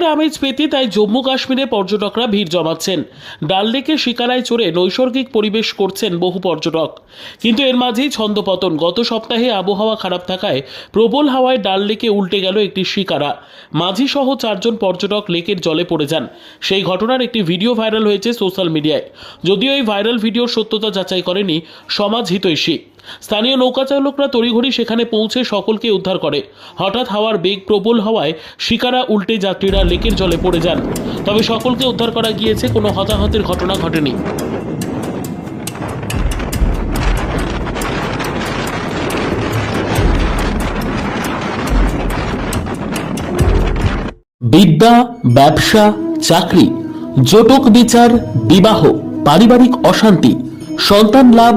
ঈদের আমেজ পেতে তাই জম্মু কাশ্মীরে পর্যটকরা ভিড় জমাচ্ছেন। ডাল লেকে শিকারায় চড়ে নৈসর্গিক পরিবেশ করছেন বহু পর্যটক। কিন্তু এর মাঝেই ছন্দপতন। গত সপ্তাহে আবহাওয়া খারাপ থাকায় প্রবল হাওয়ায় ডাল লেকে উল্টে গেল একটি শিকারা। মাঝি সহ চারজন পর্যটক লেকের জলে পড়ে যান। সেই ঘটনার একটি ভিডিও ভাইরাল হয়েছে সোশ্যাল মিডিয়ায়। যদিও এই ভাইরাল ভিডিওর সত্যতা যাচাই করেনি সমাজ হিতৈষী স্থানীয় নৌকা চালকরা তড়িঘড়ি সেখানে পৌঁছে সকলকে উদ্ধার করে। হঠাৎ হাওয়ার বেগ প্রবল হওয়ায় শিকারা উল্টে যাত্রীরা লেকের জলে পড়ে যান। তবে সকলকে উদ্ধার করা গিয়েছে, কোনো হতাহতের ঘটনা ঘটেনি। বিদ্যা, ব্যবসা, চাকরি, জটক বিচার, বিবাহ, পারিবারিক অশান্তি, সন্তান লাভ